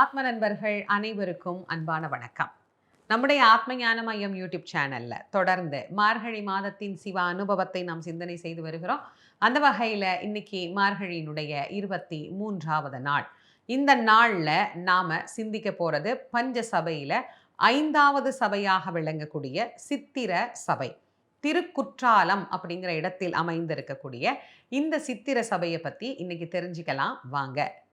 ஆத்ம நண்பர்கள் அனைவருக்கும் அன்பான வணக்கம். நம்முடைய ஆத்ம ஞான மையம் யூடியூப் சேனல்ல தொடர்ந்து மார்கழி மாதத்தின் சிவ அனுபவத்தை நாம் சிந்தனை செய்து வருகிறோம். அந்த வகையில இன்னைக்கு மார்கழியினுடைய இருபத்தி மூன்றாவது நாள். இந்த நாள்ல நாம சிந்திக்க போறது பஞ்ச சபையில ஐந்தாவது சபையாக விளங்கக்கூடிய சித்திர சபை. திருக்குற்றாலம் அப்படிங்கிற இடத்தில் அமைந்திருக்கக்கூடிய இந்த சித்திர சபையை பற்றி இன்னைக்கு தெரிஞ்சுக்கலாம். வாங்க.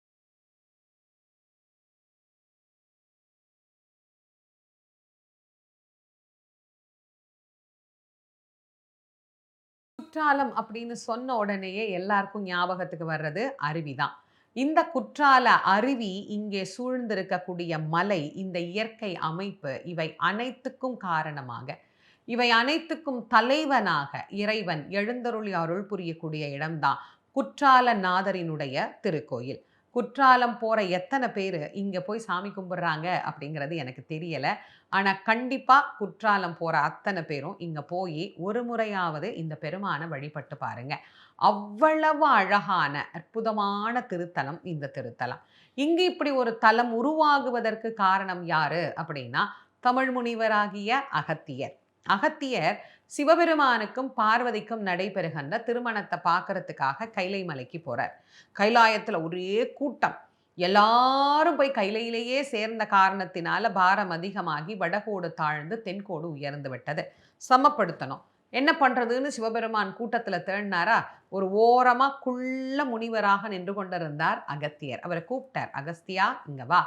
குற்றாலம் அப்படின்னு சொன்ன உடனேயே எல்லாருக்கும் ஞாபகத்துக்கு வர்றது அருவிதான். இந்த குற்றால அருவி இங்கே சூழ்ந்திருக்கக்கூடிய மலை இந்த இயற்கை அமைப்பு இவை அனைத்துக்கும் காரணமாக இவை அனைத்துக்கும் தலைவனாக இறைவன் எழுந்தருளி அருள் புரியக்கூடிய இடம்தான் குற்றால நாதரினுடைய திருக்கோயில். குற்றாலம் போகிற எத்தனை பேர் இங்கே போய் சாமி கும்பிட்றாங்க அப்படிங்கிறது எனக்கு தெரியலை. ஆனால் கண்டிப்பாக குற்றாலம் போகிற அத்தனை பேரும் இங்கே போய் ஒரு முறையாவது இந்த பெருமானை வழிபட்டு பாருங்க. அவ்வளவு அழகான அற்புதமான திருத்தலம் இந்த திருத்தலம். இங்கே இப்படி ஒரு தலம் உருவாகுவதற்கு காரணம் யாரு அப்படின்னா தமிழ் முனிவராகிய அகத்தியர். அகத்தியர் சிவபெருமானுக்கும் பார்வதிக்கும் நடைபெறுகின்ற திருமணத்தை பார்க்கறதுக்காக கைலை மலைக்கு போறார். கைலாயத்துல ஒரே கூட்டம். எல்லாரும் போய் கைலையிலேயே சேர்ந்த காரணத்தினால பாரம் அதிகமாகி வடகோடு தாழ்ந்து தென்கோடு உயர்ந்து விட்டது. சமப்படுத்தணும். என்ன பண்றதுன்னு சிவபெருமான் கூட்டத்தில் தேடினாரா? ஒரு ஓரமா குள்ள முனிவராக நின்று கொண்டிருந்தார் அகத்தியர். அவரை கூப்பிட்டார் அகஸ்தியா இங்கே வா.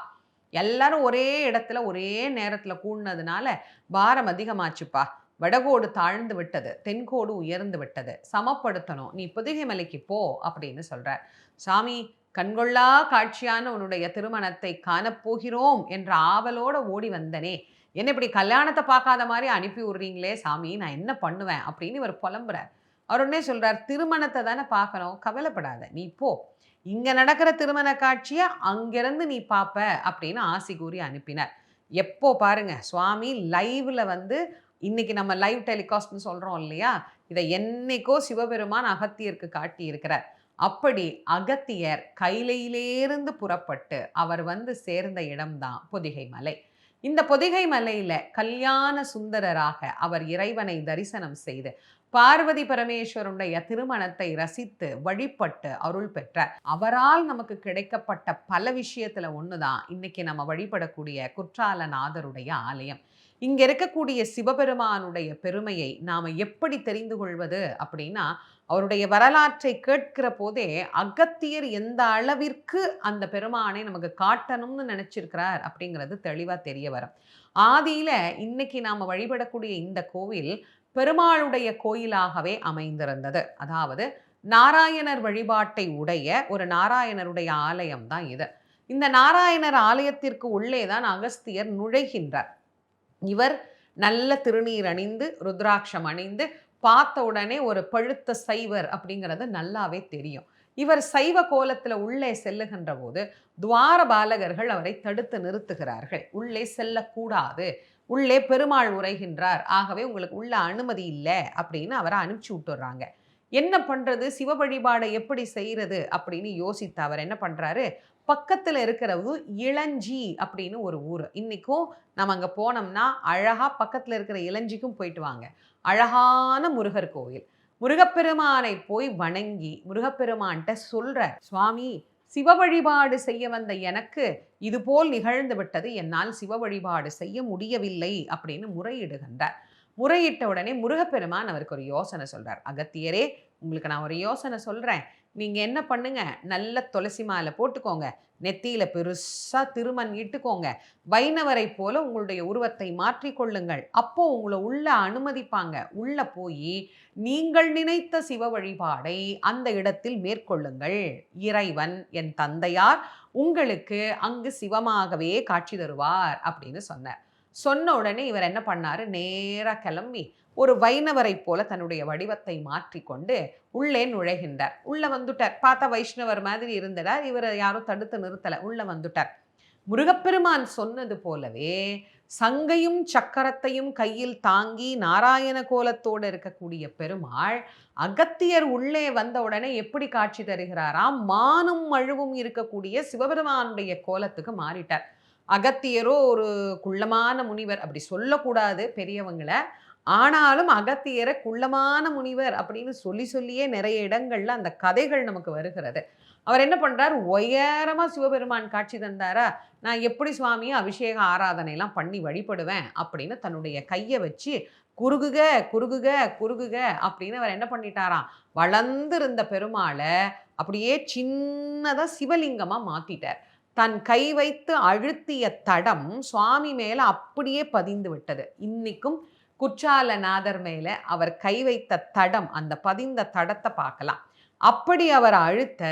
எல்லாரும் ஒரே இடத்துல ஒரே நேரத்துல கூடினதுனால பாரம் அதிகமாச்சுப்பா. வடகோடு தாழ்ந்து விட்டது தென்கோடு உயர்ந்து விட்டது. சமப்படுத்தணும். நீ புதுகை மலைக்கு போ அப்படின்னு சொல்கிறார் சாமி கண்கொள்ளா காட்சியான உன்னுடைய திருமணத்தை காணப்போகிறோம் என்ற ஆவலோட ஓடி வந்தனே. என்ன இப்படி கல்யாணத்தை பார்க்காத மாதிரி அனுப்பி விடுறீங்களே சாமி நான் என்ன பண்ணுவேன்? அப்படின்னு இவர் புலம்புறார். அவர் உடனே திருமணத்தை தானே பார்க்கணும் கவலைப்படாத நீ போ. இங்க நடக்கிற திருமண காட்சியை அங்கேருந்து நீ பார்ப்ப அப்படின்னு ஆசி கூறி அனுப்பினார். எப்போ பாருங்க சுவாமி லைவ்ல வந்து இன்னைக்கு நம்ம லைவ் டெலிகாஸ்ட்னு சொல்றோம் இல்லையா? இதை என்னைக்கோ சிவபெருமான் அகத்தியருக்கு காட்டியிருக்கிறார். அப்படி அகத்தியர் கைலையிலேருந்து புறப்பட்டு அவர் வந்து சேர்ந்த இடம்தான் பொதிகை மலை. இந்த பொதிகை மலையில கல்யாண சுந்தரராக அவர் இறைவனை தரிசனம் செய்து பார்வதி பரமேஸ்வருடைய திருமணத்தை ரசித்து வழிபட்டு அருள் பெற்றார் அவரால் நமக்கு கிடைக்கப்பட்ட பல விஷயத்துல ஒண்ணுதான். இன்னைக்கு நம்ம வழிபடக்கூடிய குற்றாலநாதருடைய ஆலயம். இங்க இருக்கக்கூடிய சிவபெருமானுடைய பெருமையை நாம எப்படி தெரிந்து கொள்வது அப்படின்னா அவருடைய வரலாற்றை கேட்கிற போதே அகத்தியர் எந்த அளவிற்கு அந்த பெருமானை நமக்கு காட்டணும்னு நினைச்சிருக்கிறார் அப்படிங்கிறது தெளிவா தெரிய வரும். ஆதியில இன்னைக்கு நாம வழிபடக்கூடிய இந்த கோவில் பெருமாளுடைய கோயிலாகவே அமைந்திருந்தது. அதாவது நாராயணர் வழிபாட்டை உடைய ஒரு நாராயணருடைய ஆலயம் தான் இது. இந்த நாராயணர் ஆலயத்திற்கு உள்ளே தான் அகஸ்தியர் நுழைகின்றார். இவர் நல்ல திருநீர் அணிந்து ருத்ராட்சம் அணிந்து பார்த்த உடனே ஒரு பழுத்த சைவர் அப்படிங்கிறது நல்லாவே தெரியும். இவர் சைவ கோலத்தில் உள்ளே செல்லுகின்ற போது துவார பாலகர்கள் அவரை தடுத்து நிறுத்துகிறார்கள். உள்ளே செல்லக்கூடாது. உள்ளே பெருமாள் உரைகின்றார். ஆகவே உங்களுக்கு உள்ள அனுமதி இல்லை அப்படின்னு அவரை அனுப்பிச்சி விட்டுறாங்க என்ன பண்ணுறது சிவ வழிபாடை எப்படி செய்கிறது அப்படின்னு யோசித்த அவர் என்ன பண்ணுறாரு பக்கத்தில் இருக்கிறது இளஞ்சி அப்படின்னு ஒரு ஊர். இன்றைக்கும் நம்ம அங்கே போனோம்னா அழகாக பக்கத்தில் இருக்கிற இளஞ்சிக்கும் போயிட்டு வாங்க. அழகான முருகர் கோவில் முருகப்பெருமானை போய் வணங்கி முருகப்பெருமான்கிட்ட சொல்ற சுவாமி சிவ வழிபாடு செய்ய வந்த எனக்கு இதுபோல் நிகழ்ந்து விட்டது. என்னால் சிவ வழிபாடு செய்ய முடியவில்லை அப்படின்னு முறையிடுகின்றார். முறையிட்ட உடனே முருகப்பெருமான் அவருக்கு ஒரு யோசனை சொல்றார். அகத்தியரே உங்களுக்கு நான் ஒரு யோசனை சொல்றேன். நீங்க என்ன பண்ணுங்க? நல்ல துளசி மாலை போட்டுக்கோங்க. நெத்தியில பெருசா திருமண் இட்டுக்கோங்க. வைணவரை போல உங்களுடைய உருவத்தை மாற்றிக்கொள்ளுங்கள் அப்போ உங்களை உள்ள அனுமதிப்பாங்க. உள்ள போய் நீங்கள் நினைத்த சிவ வழிபாடை அந்த இடத்தில் மேற்கொள்ளுங்கள். இறைவன் என் தந்தையார் உங்களுக்கு அங்கு சிவமாகவே காட்சி தருவார் அப்படின்னு சொன்னார். சொன்ன உடனே இவர் என்ன பண்ணாரு? நேராக கிளம்பி ஒரு வைணவரை போல தன்னுடைய வடிவத்தை மாற்றிக்கொண்டு உள்ளே நுழைகின்றார். உள்ளே வந்துட்டார். பார்த்தா வைஷ்ணவர் மாதிரி இருந்தடார் இவரை யாரும் தடுத்து நிறுத்தலை. உள்ள வந்துட்டார். முருகப்பெருமான் சொன்னது போலவே சங்கையும் சக்கரத்தையும் கையில் தாங்கி நாராயண கோலத்தோடு இருக்கக்கூடிய பெருமாள் அகத்தியர் உள்ளே வந்த உடனே எப்படி காட்சி தருகிறாராம்? மானும் மழுவும் இருக்கக்கூடிய சிவபெருமானுடைய கோலத்துக்கு மாறிட்டார். அகத்தியரோ ஒரு குள்ளமான முனிவர் அப்படி சொல்லக்கூடாது பெரியவங்களை. ஆனாலும் அகத்தியரை குள்ளமான முனிவர் அப்படின்னு சொல்லி சொல்லியே நிறைய இடங்கள்ல அந்த கதைகள் நமக்கு வருகிறது. அவர் என்ன பண்றார்? உயரமா சிவபெருமான் காட்சி தந்தாரா? நான் எப்படி சுவாமியை அபிஷேக ஆராதனைலாம் பண்ணி வழிபடுவேன் அப்படின்னு தன்னுடைய கையை வச்சு குறுகுக குறுகுக குறுகுக அப்படின்னு அவர் என்ன பண்ணிட்டாராம்? வளர்ந்திருந்த பெருமாளை அப்படியே சின்னதாக சிவலிங்கமாக மாத்திட்டார். தன் கை வைத்து அழுத்திய தடம் சுவாமி மேல அப்படியே பதிந்து விட்டது. இன்னைக்கும் குற்றாலநாதர் மேல அவர் கை வைத்த தடம் அந்த பதிந்த தடத்தை பார்க்கலாம். அப்படி அவர் அழுத்த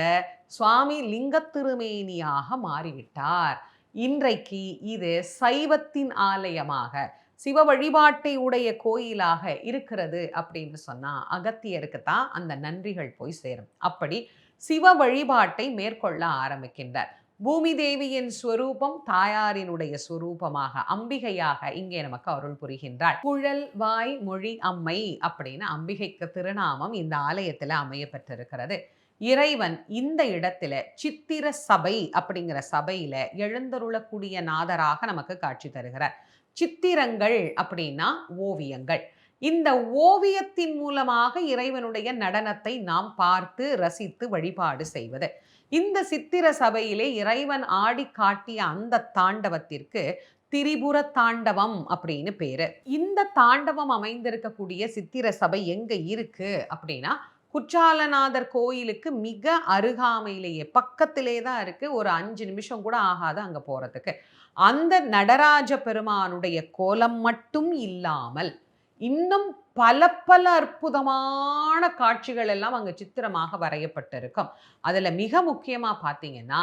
சுவாமி லிங்கத்திருமேனியாக மாறிவிட்டார். இன்றைக்கு இது சைவத்தின் ஆலயமாக சிவ வழிபாட்டை உடைய கோயிலாக இருக்கிறது அப்படின்னு சொன்னா அகத்தியருக்கு தான் அந்த நன்றிகள் போய் சேரும். அப்படி சிவ வழிபாட்டை மேற்கொள்ள ஆரம்பிக்கின்றார். பூமி தேவியின் ஸ்வரூபம் தாயாரினுடைய ஸ்வரூபமாக அம்பிகையாக இங்கே நமக்கு அருள் புரிகின்றாள். குழல் வாய் மொழி அம்மை அப்படின்னு அம்பிகைக்கு திருநாமம் இந்த ஆலயத்துல அமைய பெற்றிருக்கிறது இறைவன் இந்த இடத்துல சித்திர சபை அப்படிங்கிற சபையில எழுந்தருளக்கூடிய நாதராக நமக்கு காட்சி தருகிறார். சித்திரங்கள் அப்படின்னா ஓவியங்கள். இந்த ஓவியத்தின் மூலமாக இறைவனுடைய நடனத்தை நாம் பார்த்து ரசித்து வழிபாடு செய்வது. இந்த சித்திர சபையிலே இறைவன் ஆடி காட்டிய அந்த தாண்டவத்திற்கு திரிபுர தாண்டவம் அப்படின்னு பேரு. இந்த தாண்டவம் அமைந்திருக்கக்கூடிய சித்திர சபை எங்க இருக்கு அப்படின்னா குற்றாலநாதர் கோயிலுக்கு மிக அருகாமையிலேயே பக்கத்திலே தான் இருக்கு. ஒரு அஞ்சு நிமிஷம் கூட ஆகாது அங்க போறதுக்கு. அந்த நடராஜ பெருமானுடைய கோலம் மட்டும் இல்லாமல் இன்னும் பல பல அற்புதமான காட்சிகள் எல்லாம் அங்கே சித்திரமாக வரையப்பட்டிருக்கும். அதில் மிக முக்கியமாக பார்த்தீங்கன்னா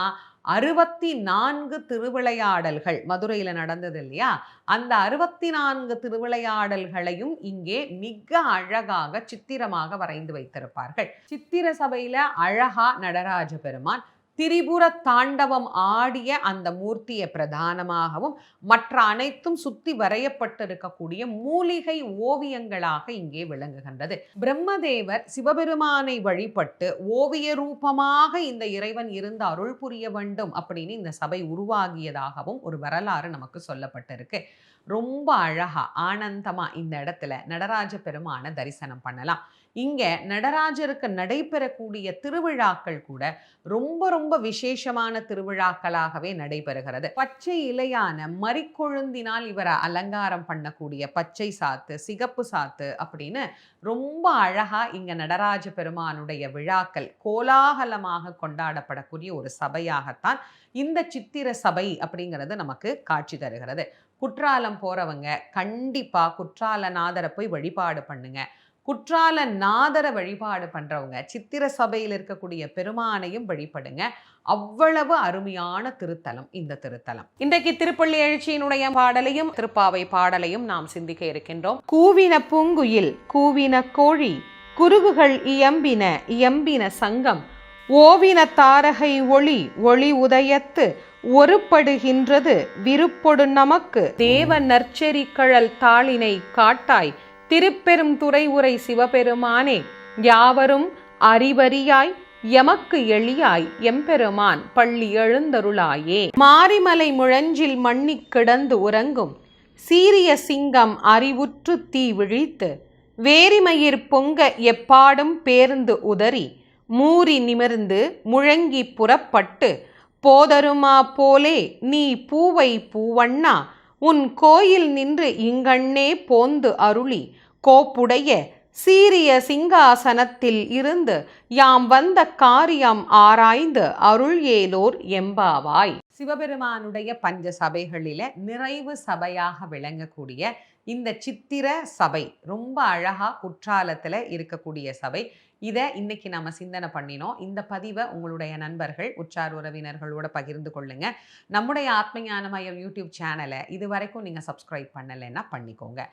அறுபத்தி நான்கு திருவிளையாடல்கள் மதுரையில் நடந்தது இல்லையா? அந்த அறுபத்தி நான்கு திருவிளையாடல்களையும் இங்கே மிக அழகாக சித்திரமாக வரைந்து வைத்திருப்பார்கள். சித்திர சபையில் அழகா நடராஜ பெருமான் திரிபுர தாண்டவம் ஆடிய அந்த மூர்த்தியை பிரதானமாகவும் மற்ற அனைத்தும் சுத்தி வரையப்பட்டிருக்கக்கூடிய மூலிகை ஓவியங்களாக இங்கே விளங்குகின்றது. பிரம்மதேவர் சிவபெருமானை வழிபட்டு ஓவிய ரூபமாக இந்த இறைவன் இருந்து அருள் புரிய வேண்டும் அப்படின்னு இந்த சபை உருவாகியதாகவும் ஒரு வரலாறு நமக்கு சொல்லப்பட்டிருக்கு. ரொம்ப அழகா ஆனந்தமா இந்த இடத்துல நடராஜ பெருமான தரிசனம் பண்ணலாம். இங்கே நடராஜருக்கு நடைபெறக்கூடிய திருவிழாக்கள் கூட ரொம்ப ரொம்ப விசேஷமான திருவிழாக்களாகவே நடைபெறுகிறது. பச்சை இலையான மறிக்கொழுந்தினால் இவரை அலங்காரம் பண்ணக்கூடிய பச்சை சாத்து சிகப்பு சாத்து அப்படின்னு ரொம்ப அழகாக இங்கே நடராஜ பெருமானுடைய விழாக்கள் கோலாகலமாக கொண்டாடப்படக்கூடிய ஒரு சபையாகத்தான் இந்த சித்திர சபை அப்படிங்கிறது நமக்கு காட்சி தருகிறது. குற்றாலம் போகிறவங்க கண்டிப்பாக குற்றாலநாதரை போய் வழிபாடு பண்ணுங்கள் குற்றால நாதர வழிபாடு பண்றவங்க சித்திர சபையில் இருக்கக்கூடிய பெருமானையும் வழிபடுங்க. அவ்வளவு அருமையான திருத்தலம் இந்த திருத்தலம். இன்றைக்கு திருப்பள்ளி எழுச்சியினுடைய பாடலையும் திருப்பாவை பாடலையும் நாம் சிந்திக்க இருக்கின்றோம். கூவின பூங்குயில் கூவின கோழி குருகுகள் இயம்பின இயம்பின சங்கம் ஓவின தாரகை ஒளி ஒளி உதயத்து ஒருப்படுகின்றது விருப்பொடு நமக்கு. தேவ நற்செரி கழல் தாளினை காட்டாய் திருப்பெரும் துறை உரை சிவபெருமானே யாவரும் அறிவறியாய் எமக்கு எளியாய் எம்பெருமான் பள்ளி எழுந்தருளாயே. மாரிமலை முழஞ்சில் மண்ணிக் கிடந்து உறங்கும் சீரிய சிங்கம் அறிவுற்று தீ விழித்து வேரிமயிர் பொங்க எப்பாடும் பேர்ந்து உதறி மூறி நிமிர்ந்து முழங்கி புறப்பட்டு போதருமா போலே நீ பூவை பூவண்ணா உன் கோயில் நின்று இங்கண்ணே போந்து அருளி. கோப்புடைய சீரிய சிங்காசனத்தில் இருந்து யாம் வந்த காரியம் ஆராய்ந்து அருள் ஏலோர் எம்பாவாய். சிவபெருமானுடைய பஞ்ச சபைகளில நிறைவு சபையாக விளங்கக்கூடிய இந்த சித்திர சபை ரொம்ப அழகா குற்றாலத்துல இருக்கக்கூடிய சபை. இதை இன்னைக்கு நம்ம சிந்தனை பண்ணினோம். இந்த பதிவை உங்களுடைய நண்பர்கள் உற்றார் உறவினர்களோட பகிர்ந்து கொள்ளுங்க. நம்முடைய ஆத்ம ஞான மையம் யூடியூப் சேனலை இது வரைக்கும் நீங்கள் சப்ஸ்கிரைப் பண்ணலைன்னா பண்ணிக்கோங்க.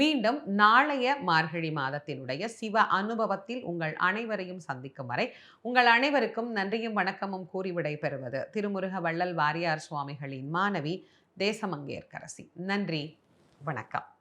மீண்டும் நாளைய மார்கழி மாதத்தினுடைய சிவ அனுபவத்தில் உங்கள் அனைவரையும் சந்திக்கும் வரை உங்கள் அனைவருக்கும் நன்றியும் வணக்கமும் கூறி விடைபெறுவது திருமுருக வள்ளல் வாரியார் சுவாமிகளின் மாணவி தேசமங்கேற்கரசி. நன்றி. வணக்கம்.